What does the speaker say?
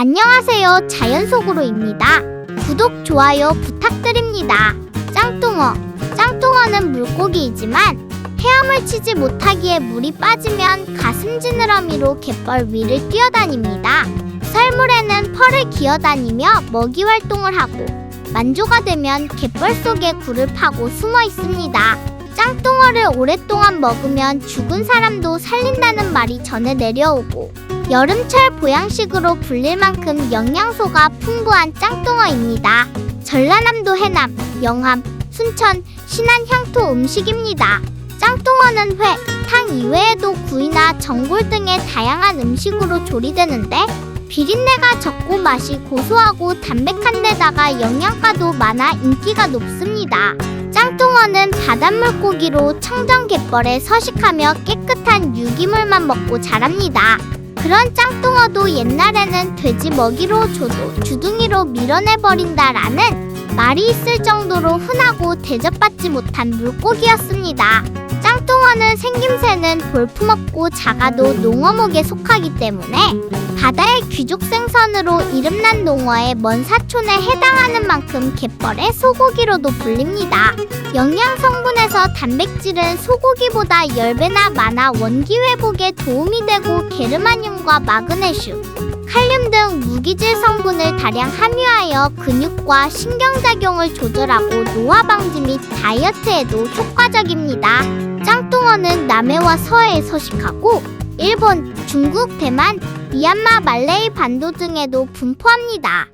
안녕하세요. 자연 속으로입니다. 구독, 좋아요 부탁드립니다. 짱뚱어. 짱뚱어는 물고기이지만 헤엄을 치지 못하기에 물이 빠지면 가슴 지느러미로 갯벌 위를 뛰어다닙니다. 썰물에는 펄을 기어다니며 먹이 활동을 하고 만조가 되면 갯벌 속에 굴을 파고 숨어 있습니다. 짱뚱어를 오랫동안 먹으면 죽은 사람도 살린다는 말이 전해 내려오고 여름철 보양식으로 불릴 만큼 영양소가 풍부한 짱뚱어입니다. 전라남도 해남, 영암, 순천, 신안 향토 음식입니다. 짱뚱어는 회, 탕 이외에도 구이나 전골 등의 다양한 음식으로 조리되는데 비린내가 적고 맛이 고소하고 담백한 데다가 영양가도 많아 인기가 높습니다. 짱뚱어는 바닷물고기로 청정갯벌에 서식하며 깨끗한 유기물만 먹고 자랍니다. 그런 짱뚱어도 옛날에는 돼지 먹이로 줘도 주둥이로 밀어내버린다라는 말이 있을 정도로 흔하고 대접받지 못한 물고기였습니다. 짱뚱어는 생김새는 볼품없고 작아도 농어목에 속하기 때문에 바다의 귀족 생선으로 이름난 농어의 먼 사촌에 해당하는 만큼 갯벌의 소고기로도 불립니다. 영양 성분에서 단백질은 소고기보다 10배나 많아 원기 회복에 도움이 되고 게르마늄과 마그네슘, 칼륨 등 무기질 성분을 다량 함유하여 근육과 신경작용을 조절하고 노화 방지 및 다이어트에도 효과적입니다. 짱뚱어는 남해와 서해에 서식하고 일본, 중국, 대만, 미얀마, 말레이 반도 등에도 분포합니다.